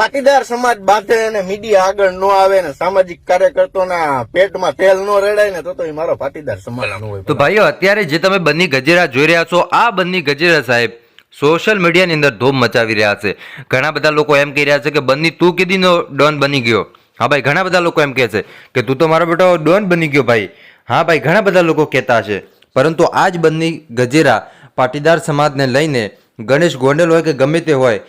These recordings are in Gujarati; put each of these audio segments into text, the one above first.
પાટીદાર સમાજ બાંધે અને મીડિયા આગળ ન આવે ને સામાજિક કાર્યકર્તાના પેટમાં તેલ ન રેડાય ને તો તો મારો પાટીદાર સમાજ હોય. તો ભાઈઓ, અત્યારે જે તમે બંની ગજેરા જોઈ રહ્યા છો, આ બંની ગજેરા સાહેબ સોશિયલ મીડિયાની અંદર ધૂમ મચાવી રહ્યા છે. ઘણા બધા લોકો એમ કહી રહ્યા છે કે બની તું કીધીનો ડોન બની ગયો? હા ભાઈ, ઘણા બધા લોકો એમ કહે છે કે, તું તો મારો બેટો ડોન બની ગયો ભાઈ. હા ભાઈ, ઘણા બધા લોકો કહેતા છે. પરંતુ આ જ બંની ગજેરા પાટીદાર સમાજને લઈને ગણેશ ગોંડલ હોય કે ગમે તે હોય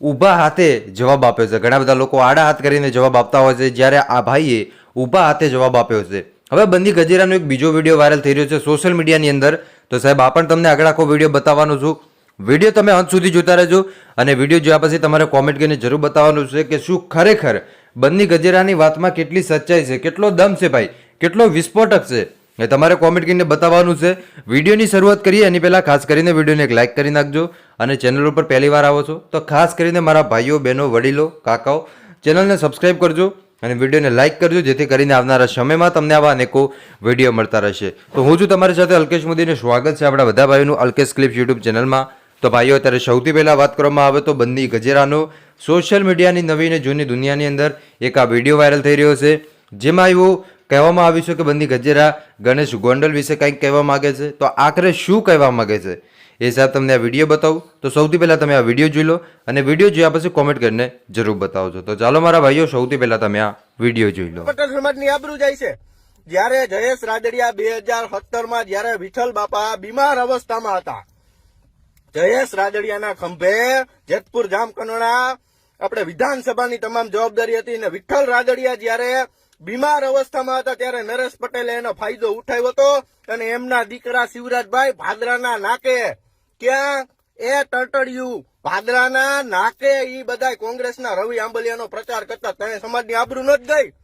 ઊભા હાથે જવાબ આપ્યો છે. ઘણા બધા લોકો આડા હાથ કરીને જવાબ આપતા હોય છે. જ્યારે આ ભાઈએ ઊભા હાથે જવાબ આપ્યો છે. હવે બંદી ગજેરાનો એક બીજો વીડિયો વાયરલ થઈ રહ્યો છે સોશિયલ મીડિયાની અંદર. તો સાહેબ, આ પણ તમને આગળ આખો વીડિયો બતાવવાનો છું. વીડિયો તમે અંત સુધી જોતા રહેજો અને વીડિયો જોયા પછી તમારે કોમેન્ટ કરીને જરૂર બતાવવાનું છે કે શું ખરેખર બંદી ગજેરાની વાતમાં કેટલી સચ્ચાઈ છે, કેટલો દમ છે ભાઈ, કેટલો વિસ્ફોટક છે. એ તમારે કોમેન્ટ કરીને બતાવવાનું છે. વિડીયોની શરૂઆત કરીએ, એની પહેલાં ખાસ કરીને વિડીયોને એક લાઇક કરી નાખજો અને ચેનલ ઉપર પહેલી વાર આવો છો, તો ખાસ કરીને મારા ભાઈઓ, બહેનો, વડીલો, કાકાઓ ચેનલને સબસ્ક્રાઈબ કરજો અને વિડીયોને લાઇક કરજો, જેથી કરીને આવનારા સમયમાં તમને આવા અનેકો વીડિયો મળતા રહેશે. તો હું છું તમારી સાથે અલ્કેશ મોદીને સ્વાગત છે આપણા બધા ભાઈઓનું અલ્કેશ ક્લિપ્સ યુટ્યુબ ચેનલમાં. તો ભાઈઓ, અત્યારે સૌથી પહેલાં વાત કરવામાં આવે તો બંદી ગજેરાનો સોશિયલ મીડિયાની નવી અને જૂની દુનિયાની અંદર એક આ વીડિયો વાયરલ થઈ રહ્યો છે, જેમાં એવું કહેવામાં આવ્યું છે કે બંદી ગજેરા, ગણેશ ગોંડલ વિશે કંઈક કહેવા માંગે છે? તો આખરે શું કહેવા માંગે છે? એ સાહેબ તમને આ વીડિયો બતાવું. તો સૌથી પહેલાં તમે આ વીડિયો જોઈ લો અને વીડિયો જોયા પછી કોમેન્ટ કરીને જરૂર બતાવજો. તો ચાલો મારા ભાઈઓ, સૌથી પહેલાં તમે આ વીડિયો જોઈ લો. પટેલ સમાજની આબરૂ છે. જ્યારે જયેશ રાદડિયા બે હજાર સત્તરમાં જયારે વિઠ્ઠલ બાપા બીમાર અવસ્થામાં હતા. જયેશ રાદડિયાના ખંભે જેતપુર જામકનોડા આપણે વિધાનસભાની તમામ જવાબદારી હતી અને વિઠ્ઠલ રાદડિયા જ્યારે બીમાર અવસ્થામાં હતા ત્યારે નરેશ પટેલે એનો ફાયદો ઉઠાવ્યો હતો અને એમના દીકરા શિવરાજભાઈ ભાદરાના નાકે ક્યાં? એ ટટડિયું ભાદરાના નાકે એ બધા કોંગ્રેસના રવિ આંબલિયાનો પ્રચાર કરતા તને સમાજની આબરૂ ન જ ગઈ.